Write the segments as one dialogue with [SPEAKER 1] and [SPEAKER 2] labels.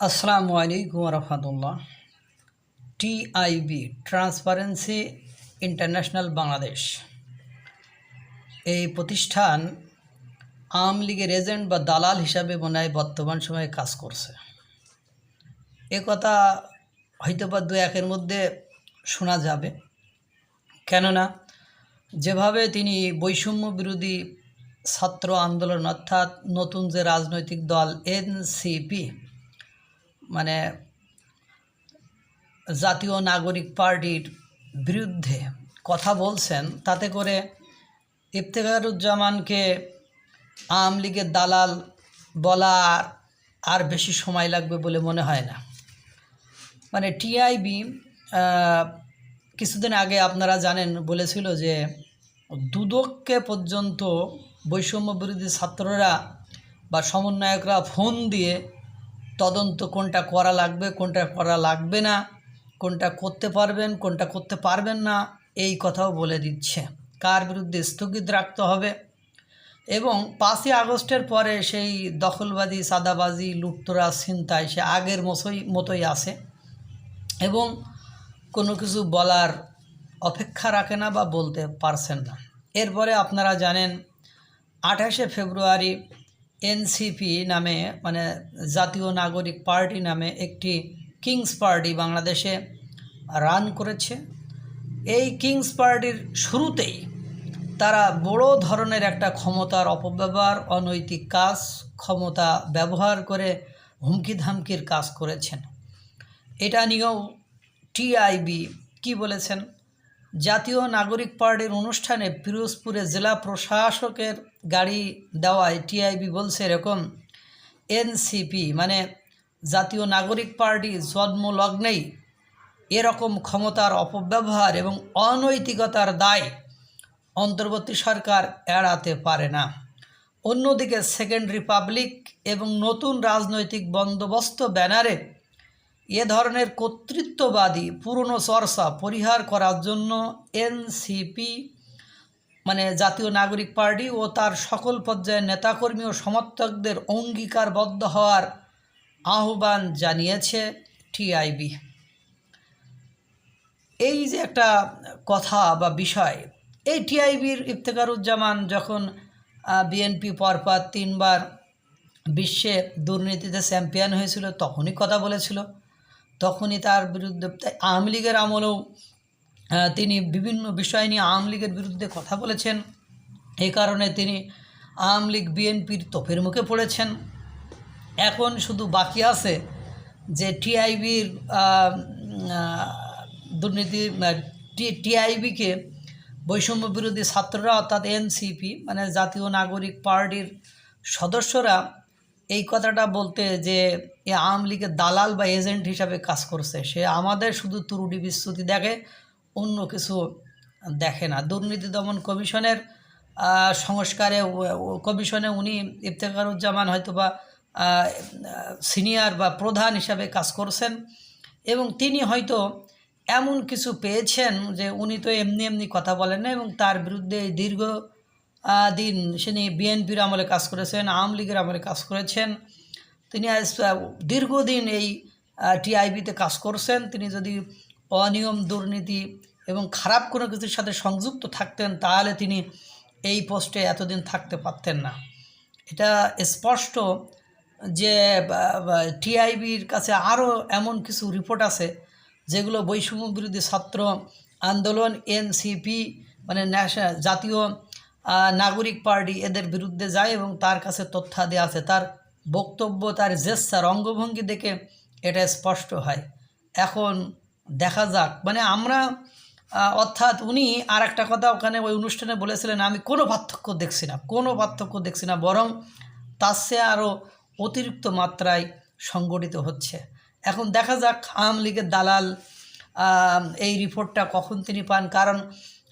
[SPEAKER 1] আসসালামু আলাইকুম রহমতুল্লাহ টিআইবি ট্রান্সপারেন্সি ইন্টারন্যাশনাল বাংলাদেশ। এই প্রতিষ্ঠান আওয়ামী লীগের এজেন্ট বা দালাল হিসাবে মনে হয় বর্তমান সময়ে কাজ করছে। এ কথা হয়তো বা দু একের মধ্যে শোনা যাবে। কেননা, যেভাবে তিনি বৈষম্য বিরোধী ছাত্র আন্দোলন অর্থাৎ নতুন যে রাজনৈতিক দল এনসিপি মানে জাতীয় নাগরিক পার্টির বিরুদ্ধে কথা বলছেন, তাতে করে ইফতেখারুজ্জামানকে আওয়ামী লীগের দালাল বলা আর- আর বেশি সময় লাগবে বলে মনে হয় না। মানে টিআইবি কিছুদিন আগে আপনারা জানেন, বলেছিল যে দুদককে পর্যন্ত বৈষম্য বিরোধী ছাত্ররা বা সমন্বয়করা ফোন দিয়ে তদন্ত কোনটা করা লাগবে, কোনটা করা লাগবে না, কোনটা করতে পারবেন, কোনটা করতে পারবেন না, এই কথাও বলে দিচ্ছে। কার বিরুদ্ধে স্থগিত রাখতে হবে? এবং পাঁচই আগস্টের পরে সেই দখলবাজি সাদাবাজি, লুটতরা, ছিনতাই, সে আগের মতোই মতোই আছে। এবং কোনো কিছু বলার অপেক্ষা রাখে না বা বলতে পারছেন না। এরপরে আপনারা জানেন, আঠাশে ফেব্রুয়ারি এনসিপি নামে মানে জাতীয় নাগরিক পার্টি নামে একটি কিংস পার্টি বাংলাদেশে রান করেছে। এই কিংস পার্টির শুরুতেই তারা বড় ধরনের একটা ক্ষমতার অপব্যবহার, অনৈতিক কাজ, ক্ষমতা ব্যবহার করে হুমকি ধামকির কাজ করেছেন। এটা নিয়েও টিআইবি কি বলেছেন? জাতীয় নাগরিক পার্টির অনুষ্ঠানে পিরোজপুরে জেলা প্রশাসকের গাড়ি দেওয়ায় টিআইবি বলছে এরকম এনসিপি মানে জাতীয় নাগরিক পার্টি জন্মলগ্নেই এরকম ক্ষমতার অপব্যবহার এবং অনৈতিকতার দায় অন্তর্বর্তী সরকার এড়াতে পারে না। অন্যদিকে সেকেন্ড রিপাবলিক এবং নতুন রাজনৈতিক বন্দোবস্ত ব্যানারে এ ধরনের কর্তৃত্ববাদী পুরনো চর্চা পরিহার করার জন্য এনসিপি মানে জাতীয় নাগরিক পার্টি ও তার সকল পর্যায়ের নেতাকর্মী ও সমর্থকদের অঙ্গীকারবদ্ধ হওয়ার আহ্বান জানিয়েছে টিআইবি। এই যে একটা কথা বা বিষয়, এই টিআইবির ইফতেখারুজ্জামান যখন বিএনপি পরপর তিনবার বিশ্বে দুর্নীতিতে চ্যাম্পিয়ন হয়েছিল, তখনই কথা বলেছিল। তখনই তার বিরুদ্ধে আওয়ামী লীগের আমলেও তিনি বিভিন্ন বিষয় নিয়ে আওয়ামী লীগের বিরুদ্ধে কথা বলেছেন। এই কারণে তিনি আওয়ামী লীগ বিএনপির তোপের মুখে পড়েছেন। এখন শুধু বাকি আছে যে টিআইবির দুর্নীতি টিআইবিকে বৈষম্য বিরোধী ছাত্ররা, অর্থাৎ এনসিপি মানে জাতীয় নাগরিক পার্টির সদস্যরা এই কথাটা বলতে যে এ আওয়ামী লীগের দালাল বা এজেন্ট হিসাবে কাজ করছে, সে আমাদের শুধু ত্রুটি বিস্তুতি দেখে, অন্য কিছু দেখে না। দুর্নীতি দমন কমিশনের সংস্কারে কমিশনে উনি ইফতেখারুজ্জামান হয়তো বা সিনিয়র বা প্রধান হিসাবে কাজ করছেন এবং তিনি হয়তো এমন কিছু পেয়েছেন যে উনি তো এমনি এমনি কথা বলেন না এবং তার বিরুদ্ধে দীর্ঘ দিন। তিনি বিএনপির আমলে কাজ করেছেন, আওয়ামী লীগের আমলে কাজ করেছেন। তিনি দীর্ঘদিন এই টিআইবিতে কাজ করছেন। তিনি যদি অনিয়ম, দুর্নীতি এবং খারাপ কোনো কিছুর সাথে সংযুক্ত থাকতেন, তাহলে তিনি এই পোস্টে এতদিন থাকতে পারতেন না। এটা স্পষ্ট যে টিআইবির কাছে আরও এমন কিছু রিপোর্ট আছে, যেগুলো বৈষম্য বিরোধী ছাত্র আন্দোলন এনসিপি মানে ন্যাশনাল, জাতীয় নাগরিক পার্টি এদের বিরুদ্ধে যায় এবং তার কাছে তথ্যাদি আছে। তার বক্তব্য, তার জেসার অঙ্গভঙ্গি দেখে এটা স্পষ্ট হয়। এখন দেখা যাক। মানে আমরা অর্থাৎ উনি আর একটা কথা ওখানে ওই অনুষ্ঠানে বলেছিলেন, আমি কোনো পার্থক্য দেখছি না, কোনো পার্থক্য দেখছি না, বরং তার সে আরও অতিরিক্ত মাত্রায় সংগঠিত হচ্ছে। এখন দেখা যাক আওয়ামী লীগের দালাল এই রিপোর্টটা কখন তিনি পান। কারণ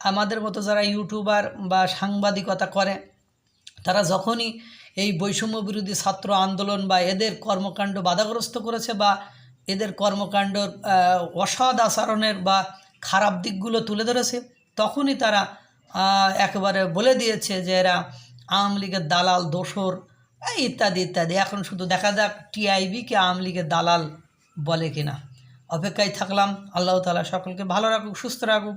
[SPEAKER 1] আমাদের মতো যারা ইউটিউবার বা সাংবাদিকতা করে, তারা যখনই এই বৈষম্য বিরোধী ছাত্র আন্দোলন বা এদের কর্মকাণ্ড বাধাগ্রস্ত করেছে বা এদের কর্মকাণ্ড অসৎ আচরণের বা খারাপ দিকগুলো তুলে ধরেছে, তখনই তারা একেবারে বলে দিয়েছে যে এরা আওয়ামী লীগের দালাল দোসর ইত্যাদি ইত্যাদি। এখন শুধু দেখা যাক টিআইবিকে আওয়ামী লীগের দালাল বলে কিনা। অপেক্ষায় থাকলাম। আল্লাহ তালা সকলকে ভালো রাখুক, সুস্থ রাখুক।